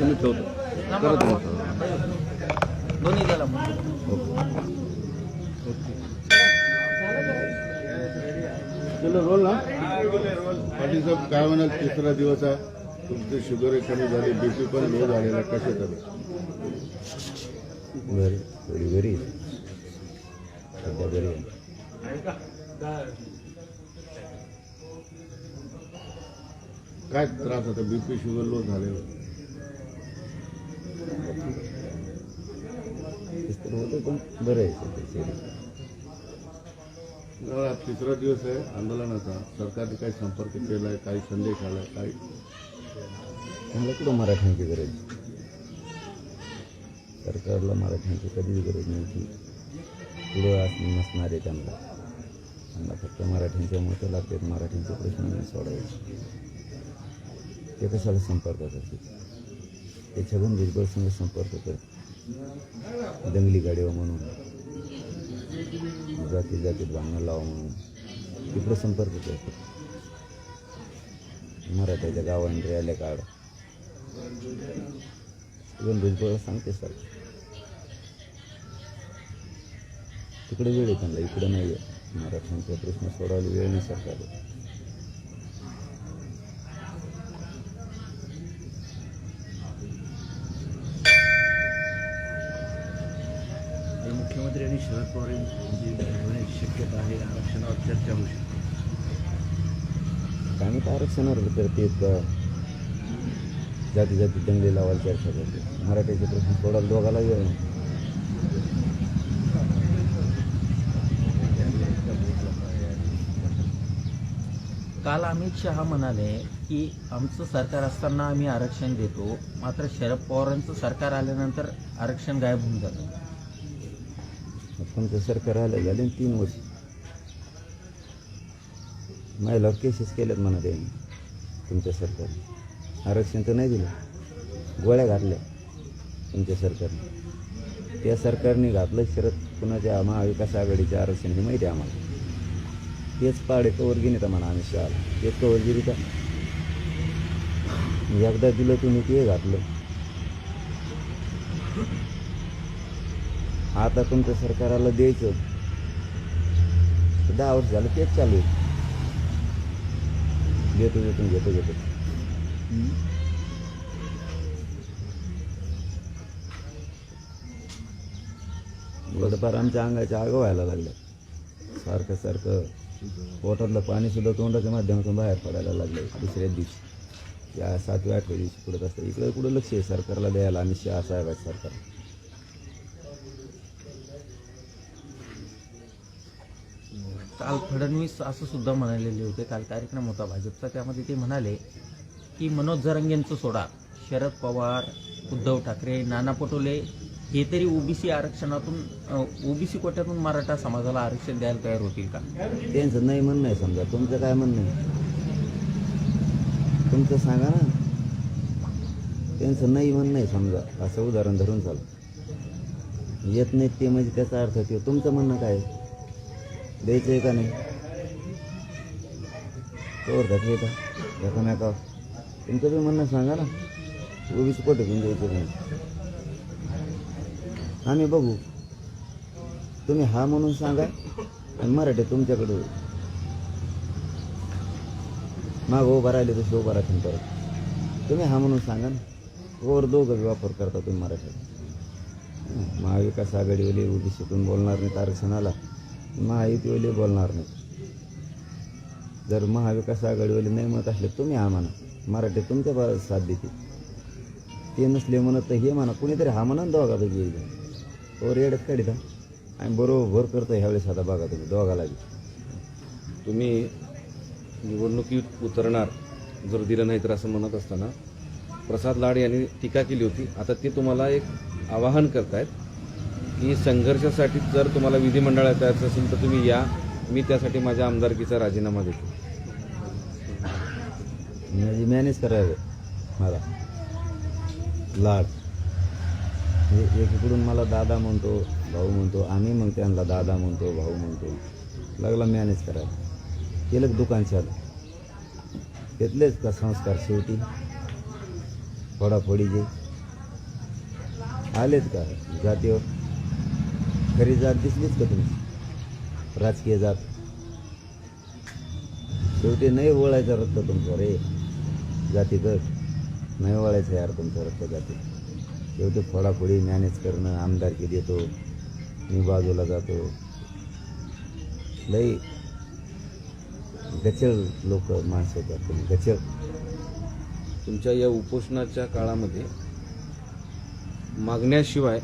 मी ठेवतो करत दोन्ही द्याला रोल ना पाटील साहेब काय म्हणाल तिसरा दिवस आहे तुमचे शुगर कमी झाली बीपी पण लो झालेला कसे तर घरी थोडी सध्या घरी काय त्रास होता? बीपी शुगर लो तर होतं पण बरं आहे आज तिसरा दिवस आहे आंदोलनाचा. सरकारने काही संपर्क केलाय काही संदेश आलाय काही. त्यांना कुठं मराठ्यांची गरज? सरकारला मराठ्यांची कधीच गरज नव्हती पुढं नसणार आहे त्यांना. त्यांना फक्त मराठ्यांच्या मतं लागतात मराठ्यांचे प्रश्न नाही सोडायचे ते कशाला संपर्क करते ते छगन भुजबळ संघ संपर्क करते दंगली गाडीवा म्हणून. जाती जातीत भांडणं लावा म्हणून. तिकडं संपर्क करतो मराठ्याच्या गावांनी आल्या काढ छगन भुजबळ सांगते सर तिकडे वेळ आहे त्यांना इकडं नाही आहे मराठ्यांचा प्रश्न सोडवायला वेळ नाही सरकारला. शरद पवार यांची होण्याची शक्यता आहे. आरक्षणावर चर्चा होऊ शकते. काय नाही आरक्षणावर तर ते जाती जाती दंगली लावायला चर्चा करते. मराठ्याचे प्रश्न सोडायला दोघाला वेळ नाही. काल अमित शहा म्हणाले की आमचं सरकार असताना आम्ही आरक्षण देतो मात्र शरद पवारांचं सरकार आल्यानंतर आरक्षण गायब होऊन जातं. मग तुमचं सरकार आलं झाले ना तीन वर्ष महिला केसेस केल्यात म्हणा त्यांनी तुमच्या सरकारने आरक्षण तर नाही दिलं गोळ्या घातल्या तुमच्या सरकारने त्या सरकारने घातलं शरद कुणाच्या महाविकास आघाडीचे आरक्षण हे माहिती आहे आम्हाला तेच पाडे कवर घेणे म्हणा आम्ही शाळा तेच कवर गिरी का एकदा दिलं तुम्ही ते घातलं आता तुमचं सरकाराला द्यायचं. दहा वर्ष झालं तेच चालू आहे. घेतो घेतो घेतो घेतो. थोडंफार आमच्या अंगाच्या आग व्हायला लागल्या सारखं सारखं पोटातलं पाणी सुद्धा तोंडाच्या माध्यमातून बाहेर पडायला लागलं. दुसऱ्या दिवशी. या सातव्या आठव्या दिवशी पुढे असतं इकडे कुठं लक्ष आहे सरकारला द्यायला आणि साहेब आहेत सरकार काल फडणवीस असं सुद्धा म्हणालेले होते. काल कार्यक्रम होता भाजपचा. त्यामध्ये ते म्हणाले की मनोज जरंगेंचं सोडा. शरद पवार उद्धव ठाकरे नाना पटोले हे तरी ओबीसी आरक्षणातून ओबीसी कोट्यातून मराठा समाजाला आरक्षण द्यायला तयार होतील का? त्यांचं नाही म्हणणं आहे समजा. तुमचं काय म्हणणं आहे? तुमचं सांगा ना. त्यांचं नाही म्हणणं आहे समजा. असं उदाहरण धरून चाल. येत नाहीत ते म्हणजे त्याचा अर्थ ते तुमचं म्हणणं काय आहे? द्यायचं आहे का नाही? तोवर घातले का भेका नाही का तुमचं बी म्हणणं सांगा ना. ओबीसी कोट घेऊन द्यायचं नाही. आम्ही बघू. तुम्ही हा म्हणून सांगा आणि मराठी तुमच्याकडे माग उभा राहिले तसे उभा राहतील परत. तुम्ही हा म्हणून सांगा ना. वर दोघं वापर करता तुम्ही मराठीत. महाविकास आघाडीवाले ओबीसीतून बोलणार नाही तारक सणाला महायुतीवाले बोलणार नाही. जर महाविकास आघाडीवाले नाही म्हणत असले तुम्ही हा म्हणा. मराठी तुमच्या बा साथ देते. ते नसले म्हणत तर हे म्हणा कुणीतरी हा म्हणा दोघा दोघी एकदा वर येडत काढिता आणि बरोबर करतो ह्यावेळेस आता बघा तुम्ही दोघाला बी. तुम्ही निवडणुकीत उतरणार जर दिलं नाही तर असं म्हणत असताना प्रसाद लाड यांनी टीका केली होती. आता ते तुम्हाला एक आवाहन करतायत. की संघर्षासाठी जर तुम्हाला विधिमंडळात यायचं असेल तर तुम्ही या. मी त्यासाठी माझ्या आमदारकीचा राजीनामा देतो. म्हणजे मॅनेज करावे मला. लाड. हे एकीकडून मला दादा म्हणतो भाऊ म्हणतो आम्ही मग त्यांना दादा म्हणतो भाऊ म्हणतो. लागला मॅनेज करायला. केलं दुकान चालू. घेतलेच का संस्कार शेवटी? फोडाफोडीचे आलेच का जातीवर? खरी जात दिसलीच का तुम्ही? राजकीय जात. शेवटी नाही वळायचं रक्त तुमचं रे. जातीगट नाही ओळायचं यार तुमचं रक्त जाती शेवटी फोडाफोडी मॅनेज करणं आमदारकी देतो मी बाजूला जातो. लई गचल लोक माणसं होतात तुम्ही गचल. तुमच्या या उपोषणाच्या काळामध्ये मागण्याशिवाय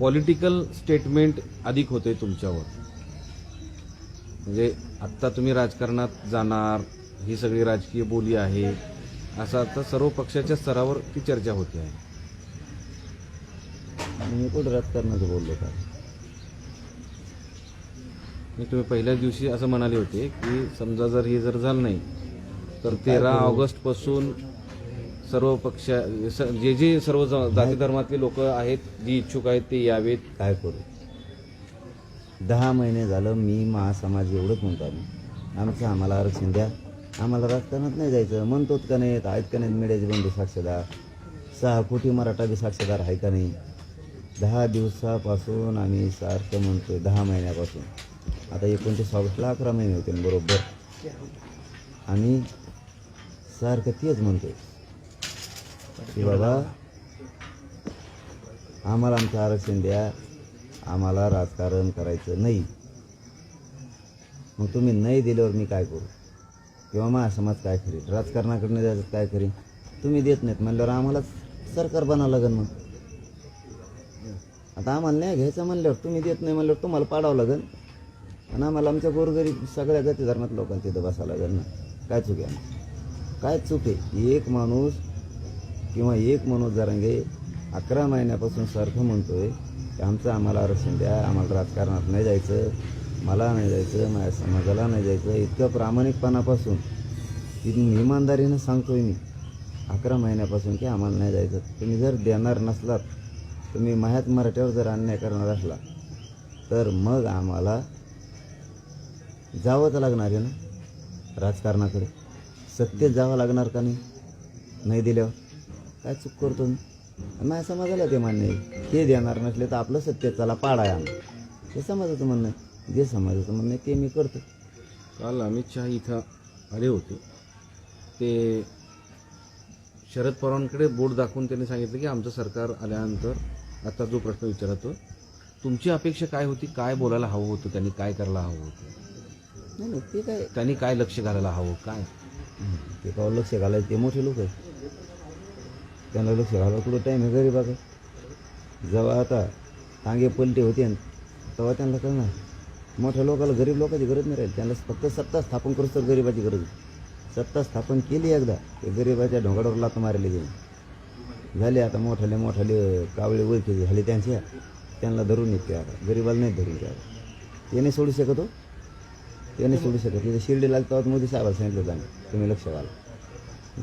पॉलिटिकल स्टेटमेंट अधिक होते तुमच्यावर. म्हणजे आत्ता तुम्ही राजकारणात जाणार ही सगळी राजकीय बोली आहे असं आता सर्व पक्षाच्या स्तरावर ती चर्चा होते. आहे मी कुठं राजकारणाचं बोललो का? मी तुम्ही पहिल्याच दिवशी असं म्हणाले होते की समजा जर हे जर झालं नाही तर तेरा ऑगस्टपासून सर्व पक्ष स- जे जे सर्व ज- जाती धर्मातले लोक आहेत जी इच्छुक आहेत ते यावेत. काय करू? दहा महिने झालं मी महासमाज एवढंच म्हणतो आम्ही. आमचं आम्हाला आरक्षण द्या. आम्हाला राजकारणात नाही जायचं. म्हणतोत का नाहीत आहेत का नाहीत मीडियाचे बंधू साक्षीदार? सहा कोटी मराठा बी साक्षीदार आहे का नाही? दहा दिवसापासून आम्ही सारखं म्हणतोय दहा महिन्यापासून. आता एकोणतीस ऑगस्टला अकरा महिने होते बरोबर. आम्ही सारखं तेच म्हणतोय. की बाबा आम्हाला आमचं आरक्षण द्या आम्हाला राजकारण करायचं नाही मग तुम्ही नाही दिल्यावर मी काय करू किंवा मा समाज काय करेल राजकारणाकडनं द्यायचं काय करीन तुम्ही देत नाहीत म्हणल्यावर आम्हालाच सरकार बनावं लागेल मग आता आम्हाला नाही घ्यायचं म्हणल्यावर तुम्ही देत नाही म्हणल्यावर तुम्हाला पाडावं लागेल आणि आम्हाला आमच्या गोरगरीब सगळ्या जाती धर्मात लोकांना तिथं बसावं लागेल ना काय चूक आहे काय चूक आहे एक माणूस किंवा एक मनोज जरांगे अकरा महिन्यापासून सारखं म्हणतोय की आमचं आम्हाला आरक्षण द्या आम्हाला राजकारणात नाही जायचं मला नाही जायचं माझ्या समाजाला नाही जायचं. इतकं प्रामाणिकपणापासून तिथून इमानदारीनं सांगतोय मी अकरा महिन्यापासून की आम्हाला नाही जायचं. तुम्ही जर देणार नसलात तुम्ही माह्यात मराठ्यावर जर अन्याय करणार असला तर मग आम्हाला जावंच लागणार आहे ना राजकारणाकडे? सत्य जावं लागणार का नाही? नाही दिल्यावर? काय चूक करतो मी? माझ्या समाजाला ते मान्य आहे. ते देणार नसले तर आपलं सत्तेत चला पाडाय आम्ही. हे समाजाचं म्हणणं आहे. जे समाजाचं म्हणणं आहे ते मी करतो. काल अमित शहा इथं आले होते. ते शरद पवारांकडे बोट दाखवून त्यांनी सांगितलं की आमचं सरकार आल्यानंतर आता जो प्रश्न विचारतो तुमची अपेक्षा काय होती? काय बोलायला हवं होतं? त्यांनी काय करायला हवं होतं? नाही नाही ते काय त्यांनी काय लक्ष घालायला हवं? काय? ते का लक्ष घालायचं? ते मोठे लोक आहेत. त्यांना लक्ष घालायला कुठं टाईम आहे गरीबाचं? जेव्हा आता टांगे पलटे होते तेव्हा त्यांना कळणार मोठ्या लोकाला गरीब लोकांची गरज नाही राहील. त्यांना फक्त सत्ता स्थापन करूच तर गरीबाची गरज सत्ता स्थापन केली एकदा ते गरीबाच्या ढोंगाडावर लात मारले गेले. झाले आता मोठाले मोठाले कावळे ओळखी झाले त्यांच्या. त्यांना धरून येते आता. गरीबाला नाही धरून ते आता ते नाही सोडू शकत हो. ते नाही सोडू शकत तिथे शिर्डी लागतात मोदी साहेबाला सांगितलं होतं तुम्ही लक्ष घाला.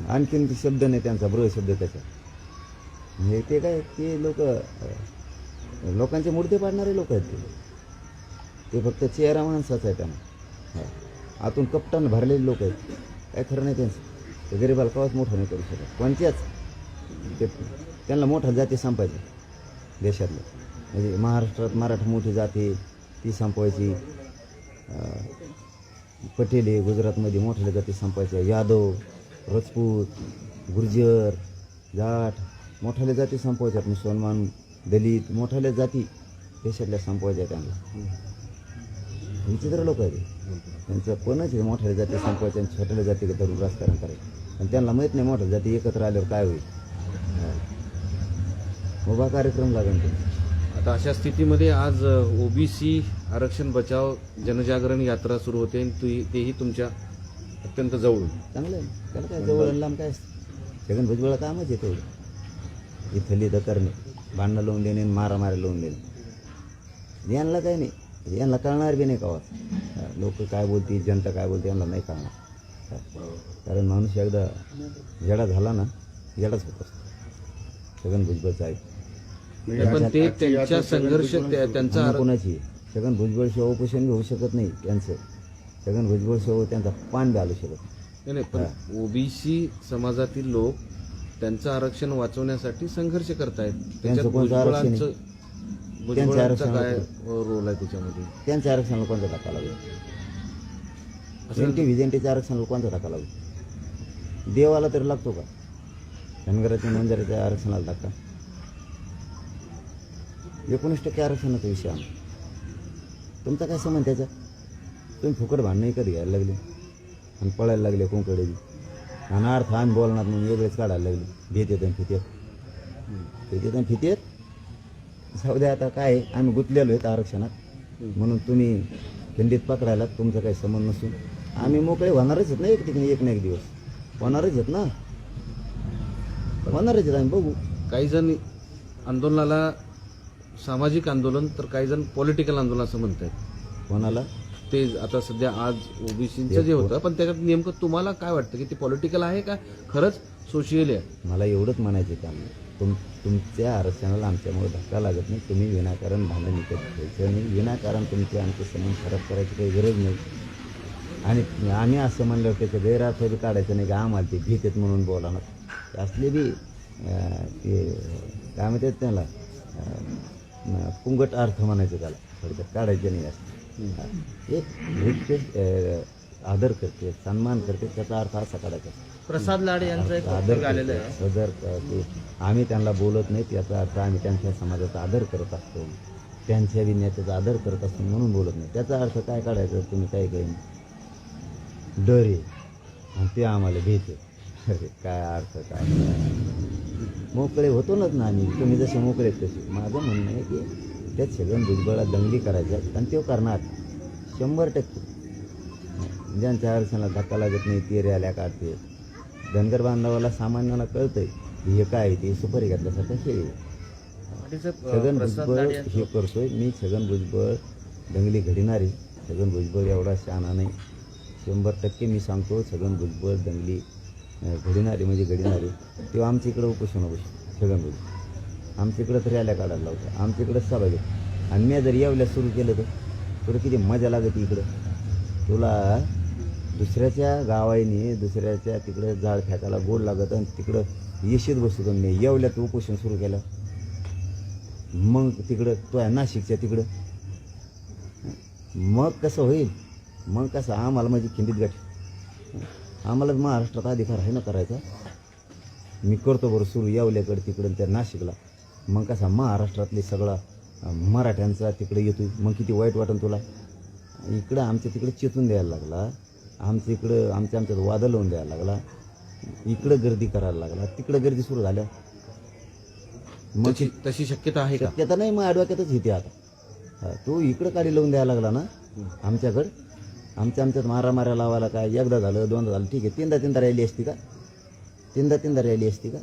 आणखीन शब्द नाही त्यांचा ब्रह शब्द त्याचा. हे ते काय ते लोक लोकांचे मुर्दे पाडणारे लोक आहेत ते. ते फक्त चेहरा माणसाचा आहे त्यांना. आतून कपटान भरलेले लोक आहेत. काय खरं नाही त्यांचं. ते गरीबाला कवाच मोठं नाही करू शकत. कोणत्याच? ते त्यांना मोठा जाती संपायची देशातलं. म्हणजे महाराष्ट्रात मराठा मोठी जाती ती संपवायची. पटेले गुजरातमध्ये मोठ्या जाती संपायच्या यादव राजपूत गुर्जर जाट. मोठ्याल्या जाती संपवायच्यात मुसलमान दलित मोठ्याल्या जाती देशातल्या संपवायच्या त्यांना विचित्र लोक आहेत. त्यांचं कोणाच आहे मोठ्या जाती संपवायच्या आणि छोट्याल्या जाती धरून राजकारण करायचं आणि त्यांना माहीत नाही मोठ्या जाती एकत्र आल्यावर काय होईल. उभा कार्यक्रम लागेल त्यांचा आता अशा स्थितीमध्ये आज ओबीसी आरक्षण बचाव जनजागरण यात्रा सुरू होते आणि ती- तेही तुमच्या अत्यंत जवळून चांगलं आहे. त्याला काय जवळ लांब काय असतं छगन भुजबळ कामच आहे इथली तर करणे. भांडणं लावून देणे आणि मारामारी लावून देणे. यांना काही नाही. यांना कळणार बी नाही का लोक काय बोलतील जनता काय बोलते यांना नाही कळणार. कारण माणूस एकदा जडा झाला ना जडाच होत असतो. छगन भुजबळचा आहे पण ते त्यांच्या संघर्ष त्या- त्यांचा कोणाची? छगन भुजबळ शिवाय उपोषण होऊ शकत नाही यांचं. छगन भुजबळ शिवाय त्यांचा पान आलू शकत नाही. नाही पण ओबीसी समाजातील लोक त्यांचं आरक्षण वाचवण्यासाठी संघर्ष करतायत. त्याच्यात कोणतं आरक्षण आहे? भुजबळांचं भुजबळांचा आरक्षण काय. रोल आहे त्याच्यामध्ये? त्यांच्या आरक्षणाला कोणता टाका लागेल? एनटी व्हिजेंटीच्या आरक्षणाला कोणता टाका लागेल? देवाला तरी लागतो का? धनगराच्या मंदिराच्या आरक्षणाला टाका एकोणीस टक्के आरक्षणाचा विषय आमचा तुमचा काय संबंध त्याचा? तुम्ही फुकट भांडणं कधी घ्यायला लागले? आणि पळायला लागले कोणकडे बी अर्थ आम्ही बोलणार म्हणून वेगळेच काढायला लागले. भीत आणि फितेत. फितेत आणि फितेत. जाऊ द्या आता काय आम्ही गुंतलेलो आहेत आरक्षणात. म्हणून तुम्ही खंडीत पकडायला तुमचा काही संबंध नसून. आम्ही मोकळे होणारच आहेत ना एक ठिकाणी एक ना एक दिवस. होणारच आहेत ना? होणारच आहेत आम्ही बघू. काही जण आंदोलनाला सामाजिक आंदोलन तर काही जण पॉलिटिकल आंदोलन असं म्हणतात कोणाला? ते आता सध्या आज ओबीसीचं जे होतं पण त्याच्यात नेमकं तुम्हाला काय वाटतं? की ते पॉलिटिकल आहे का? खरंच सोशियल आहे? मला एवढंच म्हणायचं काम तुम तुमच्या आरक्षणाला आमच्यामुळे धक्का लागत नाही. तुम्ही विनाकारण भांडण विकत घ्यायचं नाही विनाकारण तुमचे आमचे संबंध खराब करायची काही गरज नाही. आणि आम्ही असं म्हणलं की ते गैरअर्थ बी काढायचं नाही का आम्हाला ते भीत आहेत म्हणून बोलाणार असले बी ते काय म्हणतात त्याला? पुंगट अर्थ म्हणायचं त्याला. थोडक्यात काढायचं नाही असं. एक अं, आदर करते सन्मान करते त्याचा अर्थ असा काढायचा प्रसाद लाड यांचं एक आदर करतो. सदर करतो. आम्ही त्यांना बोलत नाहीत याचा अर्थ आम्ही त्यांच्या समाजाचा आदर करत असतो. त्यांच्या विन्याचा आदर करत असतो म्हणून बोलत नाही. त्याचा अर्थ काय काढायचा? तुम्ही काय काही डर आहे आणि ते आम्हाला भीत आहे अरे काय अर्थ काय मोकळे होतोच ना आम्ही तुम्ही जसे मोकळे तसे. माझं म्हणणं आहे की त्या छगन भुजबळा दंगली करायच्या आणि ते करणार. शंभर टक्के. ज्यांच्या आरक्षणाला धक्का लागत नाही ते रॅल्या काढते. धनगर बांधवाला सामान्याला कळतंय की हे काय आहे ते सुपारी घातल्यासारखं खेळ आहे. छगन भुजबळ हे करतोय. मी छगन भुजबळ दंगली घडणारे छगन भुजबळ एवढा शहाणा नाही. शंभर टक्के मी सांगतो छगन भुजबळ दंगली घडणारे म्हणजे घडणारे तेव्हा आमच्या इकडं उपोषण होतं छगन भुजबळ. आमच्या इकडं तर रॅल्या काढायला लावतो. आमच्या इकडं सभा घेत. आणि मी जर यावल्या सुरू केलं तर तुला किती मजा लागते इकडं. तुला दुसऱ्याच्या गावाईने दुसऱ्याच्या तिकडं जाळ फेकायला गोड लागत आणि तिकडं येशीत बसतो मी. येवल्यात उपोषण सुरू केलं. मग तिकडं तो आहे नाशिकच्या तिकडं. मग कसं होईल? मग कसं? आम्हाला माझी खिंडीत गाठ. आम्हाला महाराष्ट्रात अधिकार आहे ना करायचा? मी करतो बरं सुरू येवल्याकडे तिकडं त्या नाशिकला. मग कसा महाराष्ट्रातले सगळा मराठ्यांचा तिकडे येतो मग किती वाईट वाटन तुला? इकडं आमच्या तिकडे चेतून द्यायला लागला. आमच्या इकडं आमच्या आमच्यात वादळ लावून द्यायला लागला. इकडं गर्दी करायला लागला. तिकडं गर्दी सुरू झाल्या. मग तशी शक्यता आहे का? शक्यता नाही मग ॲडव्होकेटच येते आता. हा, तो इकडं काढी लावून द्यायला लागला ना आमच्याकडं. आमच्या आमच्यात मारा मारा लावायला काय? एकदा झालं दोनदा झालं. ठीक आहे तीनदा तीनदा रॅली असती का? तीनदा तीनदा रॅली असती का?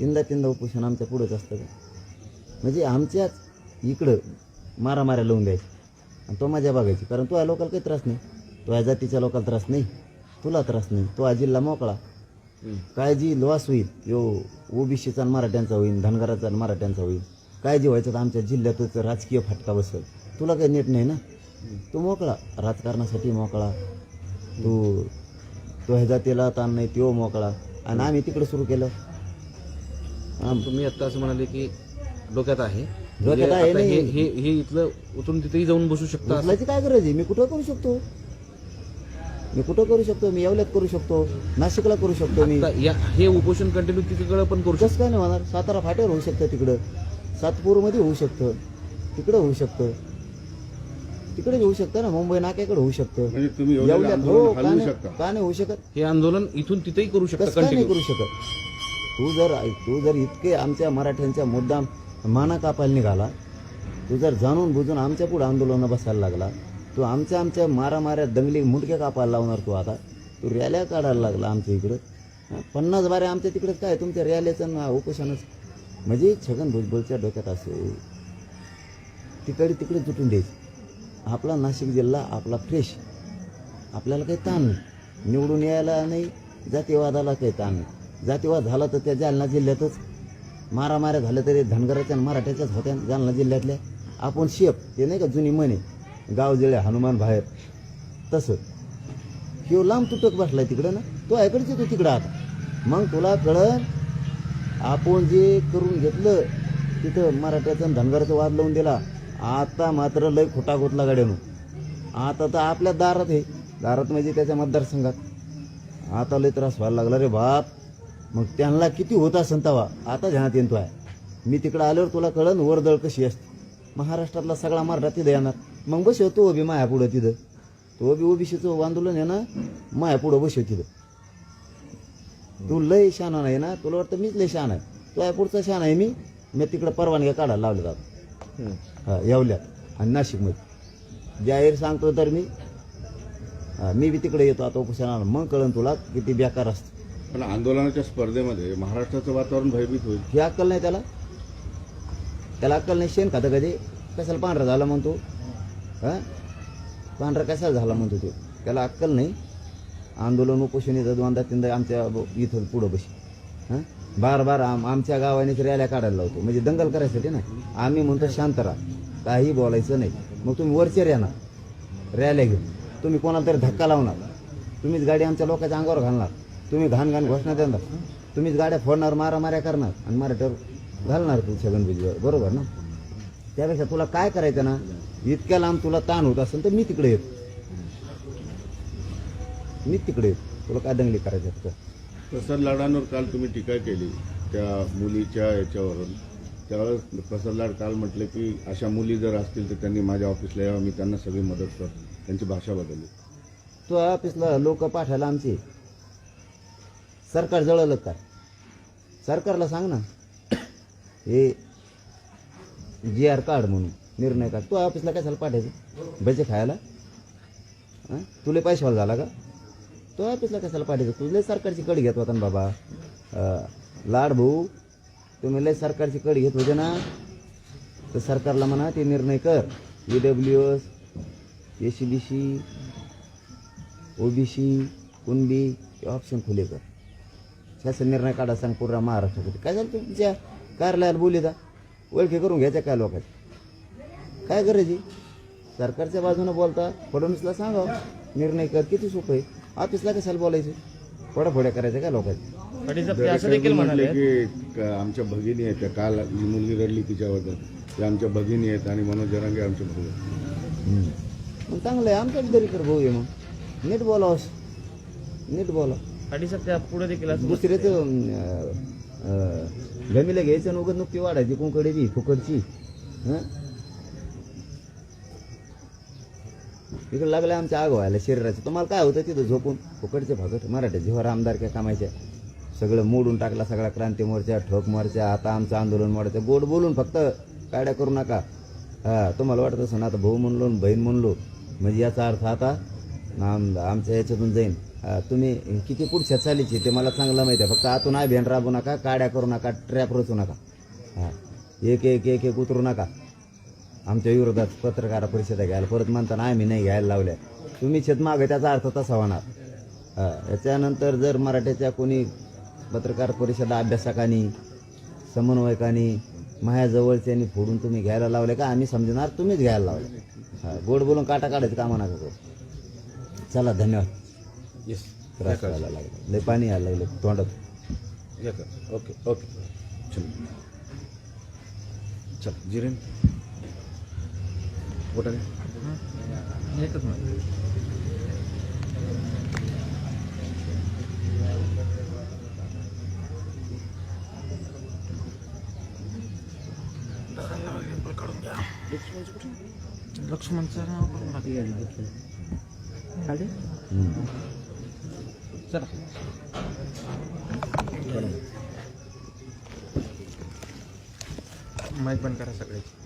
तीनदा तीनदा उपोषण आमच्या पुढंच असतं का? म्हणजे आमच्याच इकडं मारा मारा लावून द्यायची आणि तो मजा बघायची. कारण तो या लोकांना काही त्रास नाही. तो या जातीच्या लोकांना त्रास नाही. तुला त्रास नाही. तो हा जिल्हा मोकळा. काय जी लॉस होईल. यो ओबीसीचा आणि मराठ्यांचा होईल. धनगराचा आणि मराठ्यांचा होईल. काय जे व्हायचं तर आमच्या जिल्ह्यातच राजकीय फटका बसेल. तुला काही नेट नाही ना? तू मोकळा. राजकारणासाठी मोकळा. तू तो ह्या जातीला ताण नाही तो मोकळा. आणि आम्ही तिकडे सुरू केलं. तुम्ही आता असं म्हणाले की डोक्यात आहे. डोक्यात आहे आता हे नाही. हे हे इथलं उतरून तिथेही जाऊन बसू शकता असं? उचलायची काय गरज आहे? मी कुठं करू शकतो? मी कुठं करू शकतो? मी येवल्यात करू शकतो. नाशिकला करू शकतो मी. आता या हे उपोषण कंटिन्यू तिकडे पण करू कसं काय नाही होणार? सातारा फाट्यावर होऊ शकतं तिकडं. सातपूरमध्ये होऊ शकतं. तिकडं होऊ शकतं. तिकडे होऊ शकतं ना. मुंबई नाक्याकडे होऊ शकतं. म्हणजे तुम्ही एवढं येवल्यात. आंदोलन हो का हलवू नाही? शकता. का नाही होऊ शकत? हे आंदोलन इथून तिथेही करू शकता कसं काय नाही कंटिन्यू करू शकत? तू जर तू जर इतके आमच्या मराठ्यांच्या मुद्दाम माना कापायला निघाला तू जर जाणून बुजून आमच्या पुढे आंदोलनं बसायला लागला तू आमच्या आमच्या मारामाऱ्या दंगली मुंडक्या कापायला लावणार तू आता. तू रॅल्या काढायला लागला आमच्या इकडं. पन्नास बारे आमच्या तिकडं काय? तुमच्या रॅल्याचं ना उपोषणच. म्हणजे छगन भुजबळच्या डोक्यात असे तिकडे तिकडे तुटून द्यायचं. आपला नाशिक जिल्हा आपला फ्रेश आपल्याला काही ताण नाही. निवडून यायला नाही जातीवादाला काही ताण नाही. जातीवाद झाला तर त्या जालना जिल्ह्यातच मारामाऱ्या झाल्या तरी धनगराच्या मराठ्याच्याच होत्या जालना जिल्ह्यातल्या. आपण शेप ते नाही का जुनी म्हणे गाव जळे हनुमान बाहेर. तसं. ह्यो लांब तुटक बसलाय तिकडं ना. तो ऐकडच येतो तिकडं आता. मग तुला कळन आपण जे करून घेतलं तिथं मराठ्याचा धनगराचा वाद लावून दिला आता मात्र लय खोटा गोतला गाड्यानं. आता तर आपल्या दारात आहे. दारात म्हणजे त्याच्या मतदारसंघात. आता लय त्रास व्हायला लागला रे बाप. मग त्यांना किती होत असेल तवा आता ध्यानात येतो आहे मी तिकडं आल्यावर तुला कळन वरदळ कशी असते. महाराष्ट्रातला सगळा मराठा तिथं येणार. मग बसव तो बी माया पुढं तिथं. तो बी ओबीसीचं आंदोलन आहे ना माया पुढं बसव तिथं. तू लय शहाणा नाही ना तुला वाटतं मीच लय शहाणा आहे. तो या पुढचा शहाणा आहे मी मी तिकडं परवानग्या काढायला लावल्या जातो. हा येवल्यात आणि नाशिकमध्ये. जाहीर सांगतो तर मी. मी बी तिकडे येतो आता उपोषणाला. मग कळन तुला किती बेकार असतं. पण आंदोलनाच्या स्पर्धेमध्ये महाराष्ट्राचं वातावरण भयभीत होईल. ही अक्कल नाही त्याला? त्याला अक्कल नाही. शेण खातं कधी कशाला पांढरा झाला म्हणतो? हां? पांढरा कशाला झाला म्हणतो तो? त्याला अक्कल नाही. आंदोलन उपोषण येतं दोनदा तीनदा आमच्या इथं पुढं बशी. हां? बार बार आम आमच्या गावानेच रॅल्या काढायला लावतो. म्हणजे दंगल करायसाठी ना? आम्ही म्हणतो शांत राहा. काही बोलायचं नाही. मग तुम्ही वरचेर येणार. रॅल्या घेऊन. तुम्ही कोणाला तरी धक्का लावणार. तुम्हीच गाडी आमच्या लोकांच्या अंगावर घालणार. तुम्ही घाण घाण घोषणा देणार. तुम्हीच गाड्या फोडणार मारामाऱ्या करणार आणि मराठ्यावर घालणार तू छगन भुजबळ. बरोबर ना? त्यापेक्षा तुला काय करायचं ना? इतक्या लांब तुला ताण होत असेल तर मी तिकडे येतो. मी तिकडे येतो. तुला काय दंगली करायचं तर प्रसाद लाडांवर काल तुम्ही टीका केली त्या मुलीच्या याच्यावरून. त्यावेळेस प्रसाद लाड काल म्हटले की अशा मुली जर असतील तर त्यांनी माझ्या ऑफिसला यावं. मी त्यांना सगळी मदत कर. त्यांची भाषा बदलली. तो ऑफिसला लोक पाठायला आमचे सरकार जळलं काय सरकारला सांग ना. हे जी आर कार्ड म्हणून निर्णय काढ. तू ऑफिसला कशाला पाठायचं भजे खायला? हां? तुला पैशावाला झाला का? तो ऑफिसला कशाला पाठायचं तुझले सरकारची कड घेत होता ना बाबा. लाड भाऊ तुम्ही लय सरकारची कड घेत होते ना. तर सरकारला म्हणा ते निर्णय कर. E W S A C B C OBC Kunbi हे ऑप्शन खुले कर. शासन निर्णय काढा सांग पूर्ण महाराष्ट्रामध्ये काय झालं तुमच्या कार्यालयाला बोलिता? ओळखी करून घ्यायच्या काय लोकांची? काय गरज आहे? सरकारच्या बाजूनं बोलता फडणवीसला सांगावं निर्णय कर किती सोपं आहे? ऑफिसला कशाला बोलायचं? फोड्या करायच्या काय लोकांची? की क- आमच्या भगिनी आहेत त्या काल जी मुलगी रडली तिच्याबद्दल त्या आमच्या भगिनी आहेत आणि मनोज जरांगे आमचे भाऊ आहेत. मग चांगलं आहे आमच्याच दरी कर भाऊ आहे मग. नीट बोलावस नीट बोला आणि सर त्या पुढे देखील असं दुसऱ्याचं गमीला घ्यायचं आणि उगत नुकती वाढायची बी फुकडची हं? इकडे लागलं आमच्या आग व्हायला शरीराचं. तुम्हाला काय होतं तिथं झोपून? फुकडचे फाकट मराठ्या जेव्हा आमदार काय कामायच्या सगळं मोडून टाकला सगळा क्रांती मोर्चा ठोक मोर्चा आता आमचं आंदोलन मोडायचं. गोड बोलून फक्त काड्या करू नका. हा तुम्हाला वाटत असं ना आता भाऊ म्हणलो बहीण म्हणलो. म्हणजे याचा अर्थ आता आम आमच्या याच्यातून जाईन. तुम्ही किती पुढच्या चालीची ते मला चांगलं माहिती आहे. फक्त आतून अभियान राबू नका काड्या करू नका ट्रॅप रचू नका. हां. एक एक एक एक उतरू नका. आमच्या विरोधात पत्रकार परिषदा घ्यायला परत म्हणताना आम्ही नाही घ्यायला लावल्या. तुम्ही शेत मागे त्याचा अर्थ तसा होणार. हां याच्यानंतर जर मराठ्याच्या कोणी पत्रकार परिषदा अभ्यासकांनी समन्वयकांनी आणि फोडून तुम्ही घ्यायला लावले का? आम्ही समजणार तुम्हीच घ्यायला लावले. हां गोड बोलून काटा काढायचं कामा नका चला धन्यवाद. येस त्रास व्हायला लागला लय पाणी यायला लागलं तोंडात या कर ओके ओके चल चल जिरेन बोटाने एकच मिनिट लक्ष्मणचं नाव करून टाकलं. खाली? हम्म. चला. माईक बंद करा सगळ्याची